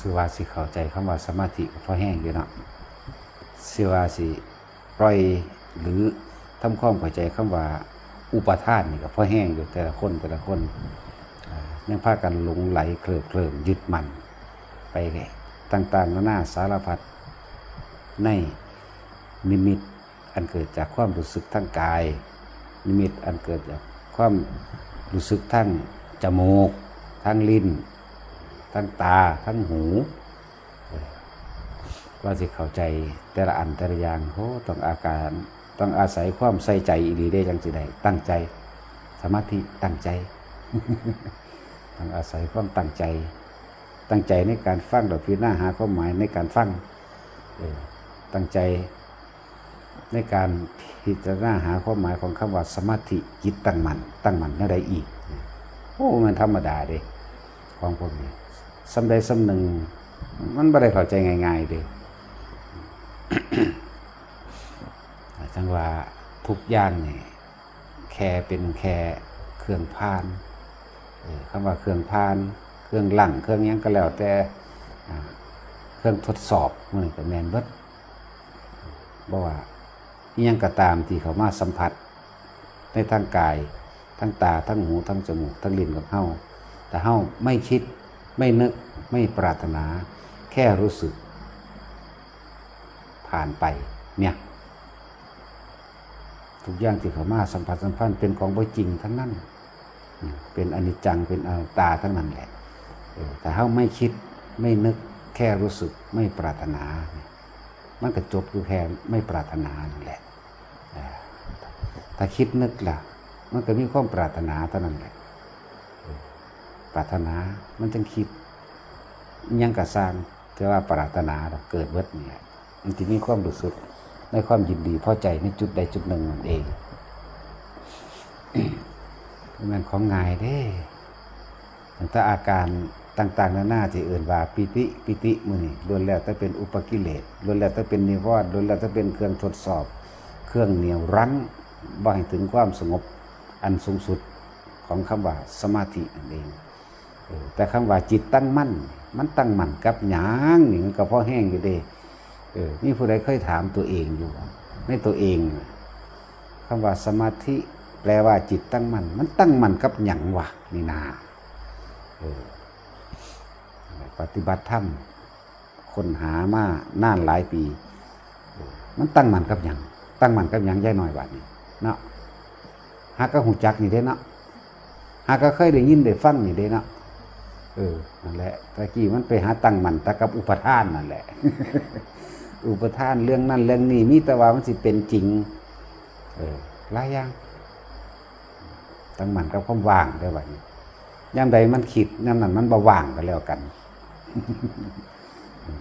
สิว่าสิเข้าใจคำว่าสมาธิก็พอแห้งอยู่เนาะสิว่าสิปล่อยหรือทำความเข้าใจคำว่าอุปทานนี่ก็พอแห้งอยู่แต่ละคนแต่ละคนยังพากันหลงไหลเคลิบเคลิมยึดมันไปต่างๆนานาสารพัดในนิมิตอันเกิดจากความรู้สึกทั้งกาย นิมิตอันเกิดจากความรู้สึกทั้งจมูกทั้งลิ้น ทั้งตา ทั้งหูว่าสิเข้าใจแต่ละอันแต่ละอย่างโอ้ต้องอาการต้องอาศัยความใส่ใจอีดีได้จังสิได้ตั้งใจ สมาธิตั้งใจ ต้องอาศัยความตั้งใจ ตั้งใจในการฟังดอกพิจารณาหาความหมายในการฟังเออตั้งใจในการพิจารณาหาความหมายของคำว่าสมาธิจิตตั้งมันตั้งมันนั่นใดอีกโอ้มันธรรมดาเด้ของพวกนี้ สำใดสำหนึ่ง มันไม่ได้เข้าใจง่ายๆเด้จังว่าทุกอย่างนี่แค่เป็นแค่เครื่องพานเออคำว่าเครื่องพาน เครื่องหลังเครื่องยังก็แล้วแต่เครื่องทดสอบมันก็แมนเบิดบ่ว่ายังก็ตามที่เขามาสัมผัสในทางกาย ทั้งตาทั้งหูทั้งจมูกทั้งลิ้นกับเฮาแต่เฮาไม่คิด ไม่นึกไม่ปรารถนา แค่รู้สึก ผ่านไปเนี่ยทุกอย่างที่เขามาสัมผัสสัมพันธ์เป็นของบ่จริงทั้งนั้น เป็นอนิจจังเป็นอนัตตาทั้งนั้นแหละแต่เฮาไม่คิดไม่นึกแค่รู้สึกไม่ปรารถนา มันก็จบอยู่แค่ไม่ปรารถนานั่นแหละถ้าคิดนึกล่ะ มันก็มีความปรารถนาเท่านั้นแหละ ปรารถนา มันจึงคิดยังกระสร้างแต่ว่าปรารถนาเกิดเบิดเนี่ยมันจะมีความรู้สึกในความยินดีพอใจในจุดใดจุดหนึ่งนั่นเองมันของง่ายเด้ตั้งแต่อาการต่างๆนานาที่เอื่นว่าปิติปิติมือนี่ล้วนแล้วแต่เป็นอุปกิเลสล้วนแล้วแต่เป็นนิวรณ์ล้วนแล้วแต่เป็นเครื่องทดสอบ เครื่องเหนียวรั้งบ่ให้ถึงความสงบอันสูงสุดของคำว่าสมาธินั่นเอง แต่คำว่าจิตตั้งมั่น มันตั้งมั่นกับหยางนี่มันก็พอแห้งอยู่เด้เออมีผู้ใดเคยถามตัวเองอยู่ในตัวเองน่ะคำว่าสมาธิแปลว่าจิตตั้งมั่น มันตั้งมั่นกับหยังวะนี่นาเออปฏิบัติธรรมคนหามานานหลายปี มันตั้งมั่นกับหยังตั้งมั่นกับหยังย่ายหน่อยบาดนี้เนาะหากก็หูจักนี่เด้เนาะหากก็เคยได้ยินได้ฟังนี่เด้เนาะ เออนั่นแหละตะกี้มันไปหาตั้งมันตะกับอุปทานนั่นแหละ อุปทานเรื่องนั้นเรื่องนี้มีแต่ว่ามันสิเป็นจริง เออหลายอย่างตั้งมันกับความว่างได้บัดนี้ยามใดมันคิดยามนั้นมันบ่ว่างก็แล้วกัน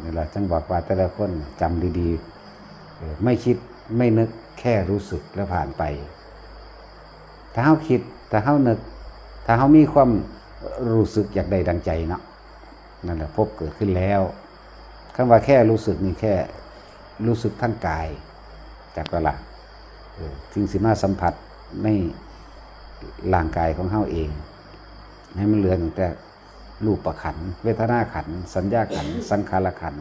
นี่แหละจังบอกว่าแต่ละคนจำดีๆเออไม่คิดไม่นึกแค่รู้สึกแล้วผ่านไป ถ้าเขาคิด ถ้าเขานึก ถ้าเขามีความ รู้สึกอยากใดดังใจเนาะนั่นแหละพบเกิดขึ้นแล้วคำว่าแค่รู้สึกนี่แค่รู้สึกทั้งกายจากกละเออจึงสิมาสัมผัสในร่างกายของเขาเอง ให้มันเหลือแต่รูปประขัน เวทนาขัน สัญญาขัน สังขารขัน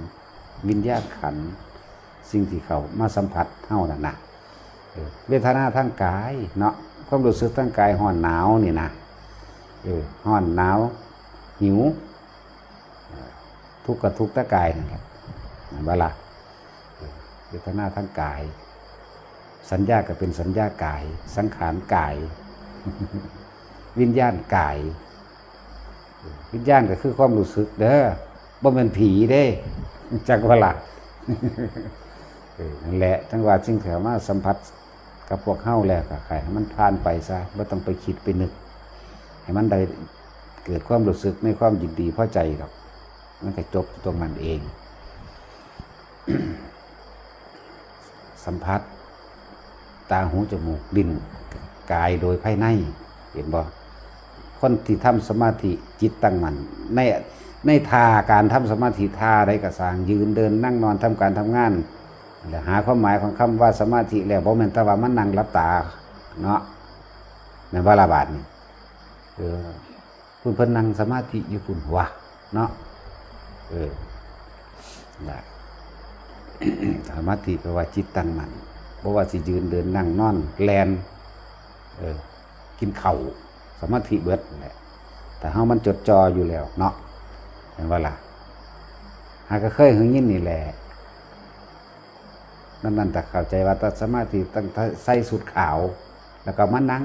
วิญญาณขัน สิ่งที่เขามาสัมผัสเท่านั้นนะเวทนาทางกายเนาะความรู้สึกทางกายห่อนหนาวนี่นะ เออห่อนหนาว หิว ทุกข์กับทุกข์ทางกายนั่นแหละเวลาเวทนาทางกาย สัญญาก็เป็นสัญญากาย สังขารกาย วิญญาณกาย วิญญาณก็คือความรู้สึกเด้อบ่เป็นผีเด้จักวาล่ะเออนั่นแหละจังวะสิ่งที่เขามาสัมผัสกับพวกเฮาแล้วก็ให้มันผ่านไปซะบ่ต้องไปคิดไปนึก ให้มันได้เกิดความรู้สึกในความยินดีพอใจหรอกมันก็จบตรงนั้นเอง สัมผัส ตาหูจมูกดินกายโดยภายใน เห็นบ่คนที่ทำสมาธิจิตตั้งมันในในท่าการทำสมาธิท่าใดก็สางยืนเดินนั่งนอนทำการทำงานแล้วหาความหมายของคำว่าสมาธิแล้วบ่แม่นแต่ว่ามันนั่งหลับตาเนาะในวาลาบาทนี่ เออคุณพนังสมาธิอยู่พุ่นวะเนาะเออได้สมาธิแปลว่าจิตตั้งมันบ่ว่าสิยืนเดินนั่งนอนแลนเออกินเข่าวสมาธิเบิดแหละแต่เฮามันจดจ่ออยู่แล้ว เนาะเห็นว่าล่ะหากเคยหึงยินนี่แหละนั่นนั่นแต่เข้าใจว่าแตสมาธิตั้งใส่สุดขาว แล้วก็มานั่ง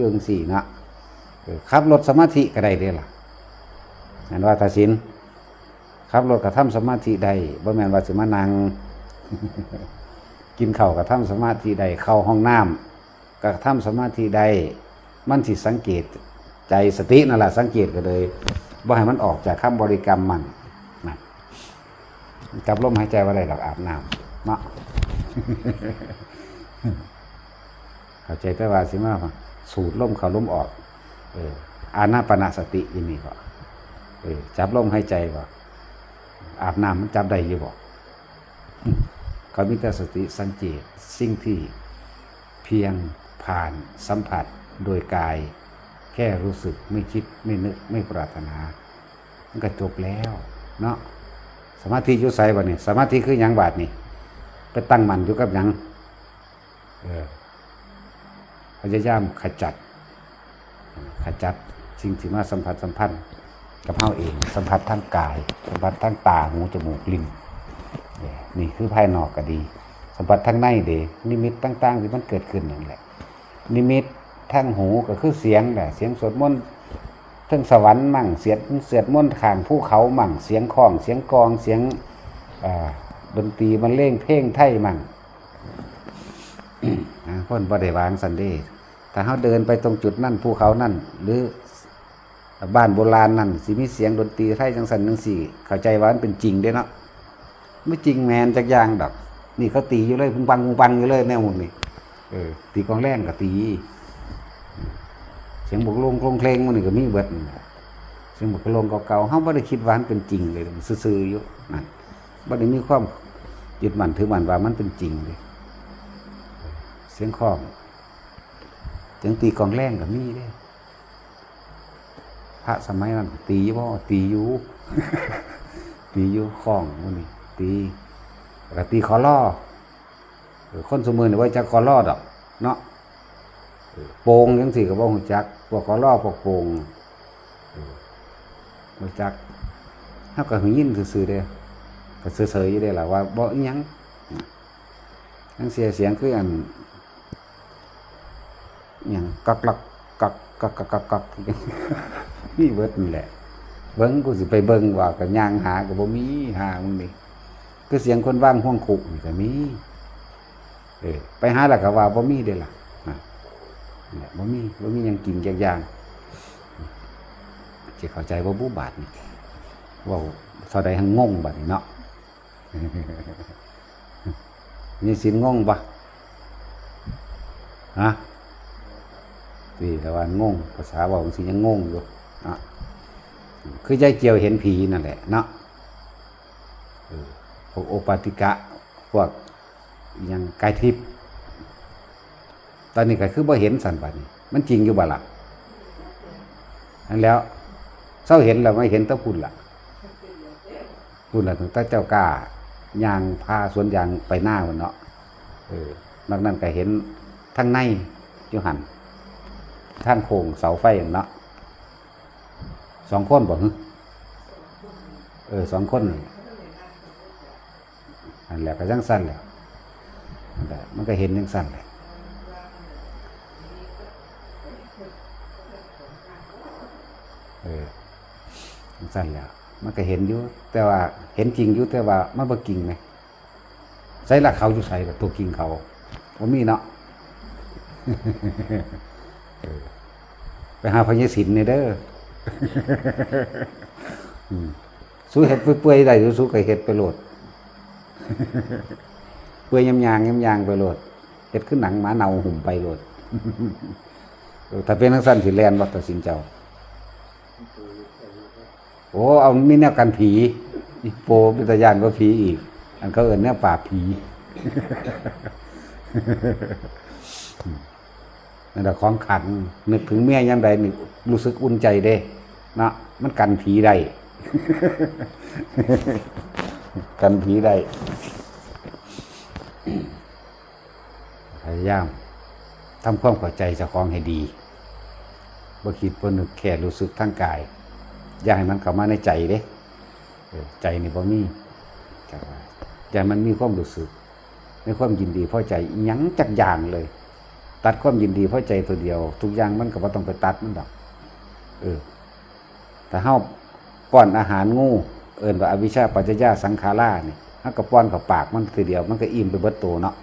ยืงสี่เนาะ ขับรถสมาธิก็ได้เด้ล่ะเห็นว่าตาสินขับรถกระทำสมาธิได้บ่แม่นว่าสิมานั่งกินเข้ากระทำสมาธิได้เข้าห้องน้ำกระทำสมาธิได้มันสิสังเกตใจสตินั่นแหละสังเกตก็เลยบ่ให้มันออกจากคำบริกรรมมันนะจับลมหายใจว่าได้หรอกอาบน้ำเนาะเข้าใจแต่ว่าสิมาว่าสูดลมเข้าลมออก เอออานาปนาสติอีนี่ก็เออจับลมหายใจก็อาบน้ำมันจับได้อยู่บ่อืมก็มีแต่สติสังเกตสิ่งที่เพียงผ่านสัมผัสโดยกาย แค่รู้สึกไม่คิดไม่นึกไม่ปรารถนา มันก็จบแล้วเนาะสมาธิอยุไสบ่นี่สมาธิคือหยังบาดนี่ไปตั้งมันอยู่กับหยังเออพยายามขจัด ขจัดสิ่งที่มาสัมผัสสัมพันธ์กับเฮาเอง สัมผัสทางกาย สัมผัสทางตาหูจมูกลิ้นนี่คือภายนอกก็ดี สัมผัสทางในเดนิมิตต่างๆที่มันเกิดขึ้นนั่นแหละ นิมิตทางหูก็คือเสียงแหละเสียงสวดมนต์ทั้งสวรรค์มั่งเสียงเสียดมนต์ขางภูเขามั่งเสียงของเสียงกองเสียงดนตรีมันเล่งเพลงไทยมั่งคนบ่ได้วางสันเดย์ ถ้าเขาเดินไปตรงจุดนั่นภูเขานั่น หรือบ้านโบราณนั่นสิมีเสียงดนตรีไทยจังสันจังสี่ เข้าใจว่ามันเป็นจริงด้เนาะไม่จริงแมนจักยางดอก นี่เขาตีอยู่เลยพุงปังพุงปังอยู่เลยแนวหมดนี่เออตีกองแรงก็ตี เสียงบุกลงโครงเพลงมันนี่ก็มีเบิดเสียงบุกลงเก่าๆเขาไม่ได้คิดว่ามันเป็นจริงเลยมันซื่อๆอยู่นั่นไม่ได้มีความยึดมั่นถือมั่นว่ามันเป็นจริงเลย เสียงของ เสียงตีกองแรงกับมีเด้พระสมัยนั้นตีบ่ตีอยู่ตีอยู่ของมันนี่ตีแล้วก็ตีคอล่อคนสมือนี่ว่าจะคอล่อดอก เนาะโป่งยังสี่กับว่าหูจักพวกคอล่อพวกโป่งเออหูจักเท่ากับหูยินซื่อๆเด้ก็เฉยๆอยู่เด้ล่ะว่าบ่อิหยังทั้งเสียเสียงคืออัน อย่างกักลักกักกักกักกักกักนี่เบิดนี่แหละ เบิ้งกูสิไปเบิ้งว่ากับย่างหากับบ่มีหามึงนี่คือเสียงคนว่างห้องคุกนี่ก็มีเออไปหาแล้วก็ว่าบ่มีเด้ล่ะนะนี่แหละบ่มีบ่มียังกินจักอย่างสิเข้าใจว่าบุบาทนี่ว่าเท่าใดหังงงบัดนี้เนาะนี่สินงงปะฮะ ตีแต่ว่างงภาษาบอกสิยังงงอยู่เนาะคือยายเจียวเห็นผีนั่นแหละเนาะพวกโอปาติกะพวกยังกายทิพย์ตอนนี้ก็คือบ่เห็นสันบัดนี้มันจริงอยู่บ่ล่ะนั่นแล้วเศร้าเห็นแล้วไม่เห็นตะพุ่นล่ะพุ่นล่ะถึงตาเจ้ากล้ายางพาสวนยางไปหน้ามันเนาะเออ นอกนั้นก็เห็นทั้งในอยู่หัน ทางโค้งเสาไฟเนาะสองคนบอกฮึเออสองคนนี่อันแหละก็ยังสั้นแหล้วมันก็เห็นยังสั้นเลยเออยังสั้นแล้ว มันก็เห็นอยู่แต่ว่าเห็นจริงอยู่แต่ว่ามันบ่จริงไหมใส่ละเขาอยู่ใส่ละตัวจริงเขาว่ามีเนาะ ไปหาพญศิลป์นี่เด้อสู้เห็ดเปื่อยๆได้สู้ก็เห็ดไปโหลดเปื่อยยำยางยำยางไปโหลดเห็ดขึ้นหนังหมาเนาหุ่มไปโหลดถ้าเป็นนักสั้นสิแลนวัดตัดสินเจ้า โอ้เอามีแนวกันผีอีโปเป็นตายานว่าผีอีก อันเขาเอินแนวป่าผี นั่นแหละของขังนึกถึงเมียยามใดนี่รู้สึกอุ่นใจเด้เนาะมันกันผีได้ กันผีได้พยายามทำความเข้าใจเจ้าของให้ดีบ่คิดบ่นึกแค่รู้สึกทางกาย อย่าให้มันเข้ามาในใจเด้ใจนี่บ่มีจักว่าอย่าให้มันมีความรู้สึกในความยินดีพอใจยังจักอย่างเลย ตัดความยินดีพอใจตัวเดียว ทุกอย่างมันก็บ่ต้องไปตัดมันดอก เออ แต่เฮาป้อนอาหารงู เอิ้นว่าอวิชชาปัจจยาสังขารานี่เฮาก็ป้อนเข้าปากมันทีเดียว มันก็อิ่มไปเบิดตัวเนาะ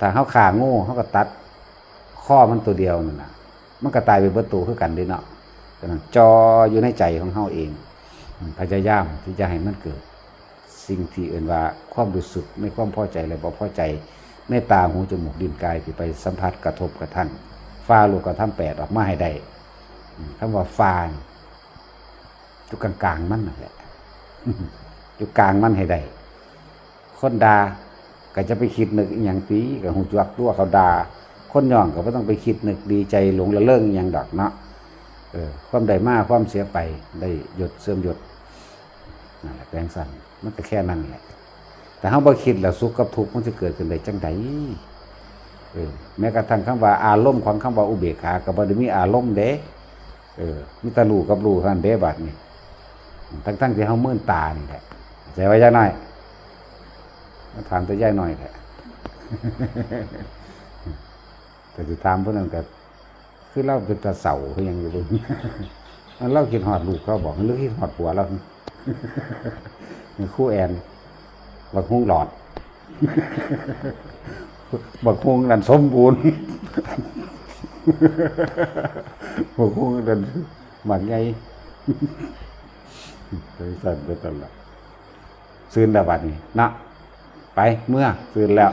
ถ้าเฮาขางูเฮาก็ตัดข้อมันตัวเดียวนั่นน่ะ มันก็ตายไปเบิดตัวคือกันเด้เนาะจออยู่ในใจของเฮาเองพยายามที่จะให้มันเกิด สิ่งที่เอื่นว่าความรู้สึกในความพอใจและบ่พอใจ ในตาหูจมูกดินกายที่ไปสัมผัสกระทบกระทั่งฟ้าลูกกระทำแปดออกมาให้ได้คำว่าฟ้านี่อยู่กลางๆมันนั่นแหละอยู่กลางมันให้ได้คนดาก็จะไปคิดนึกอย่างตีกับหูจักตัวเขาดาคนย่องก็ไม่ต้องไปคิดนึกดีใจหลงละเลิงอย่างดอกเนาะเออความใดมากความเสียไปได้หยดเสื่อมหยดนั่นแหละแปลงสั้นมันก็แค่นั้นแหละ แต่เขาบ่คิดแล้วสุขกับทุกข์มันจะเกิดขึ้นได้จังใดเออแม้กระทั่งคำว่าอารมณ์ของคำว่าอุเบกขาก็บ่ได้มีอารมณ์เด้เออมีตาลูกับลูท่านเด้บัดนี้ทั้งๆที่เฮามื่นตานี่แหละใจไว้จักหน่อยมาถามตัวย่ายหน่อยแหละแต่สิถามเพื่อนนก็คือเล่าเป็นตาเสาคือยังอยู่บนมันเล่าคิดหอดลูกเขาบอกหรือคิดหอดผัวเราคู่แอน บักฮุ้งหลอดบักฮุ้งนั่นสมบูรณ์บักฮุ้งนั่นหมักไงไปสั่นไปตลอดซื้อดาบัดนี่นะไปเมื่อซื้อแล้ว